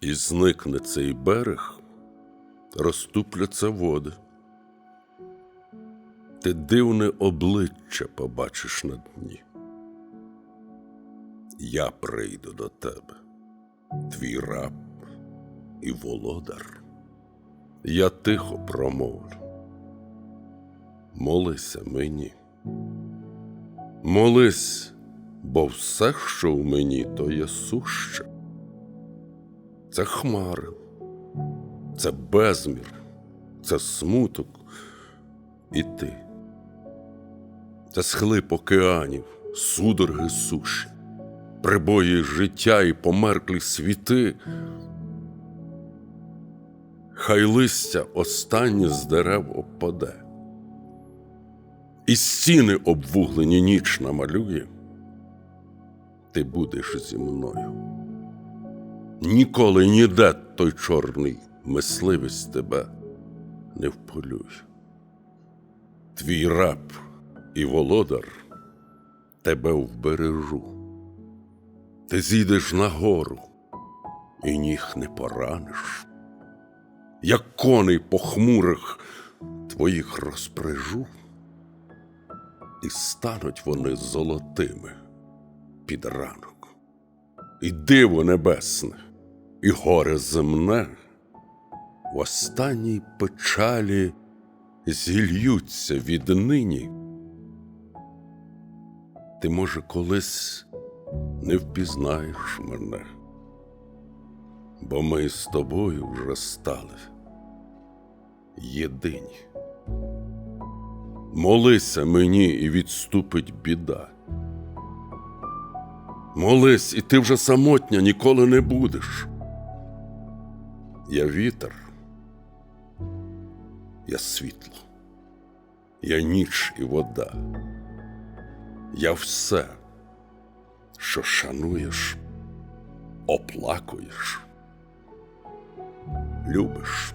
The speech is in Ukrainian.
І зникне цей берег, розступляться води. Ти дивне обличчя побачиш на дні. Я прийду до тебе, твій раб і володар. Я тихо промовлю. Молися мені. Молись, бо все, що в мені, то є суще. Це хмари, це безмір, це смуток і ти. Це схлип океанів, судороги суші, прибої життя і померклі світи. Хай листя останнє з дерев опаде, і стіни обвуглені ніч намалює, ти будеш зі мною. Ніколи ніде той чорний мисливець тебе не вполює. Твій раб і володар тебе вбережу. Ти зійдеш на гору і ніг не пораниш. Як коней похмурих твоїх розпряжу, і стануть вони золотими під ранок, і диво небесне, і горе земне в останній печалі зільються віднині. Ти, може, колись не впізнаєш мене, бо ми з тобою вже стали єдині. Молися мені і відступить біда. Молись, і ти вже самотня ніколи не будеш. Я вітер, я світло, я ніч і вода. Я все, що шануєш, оплакуєш, любиш.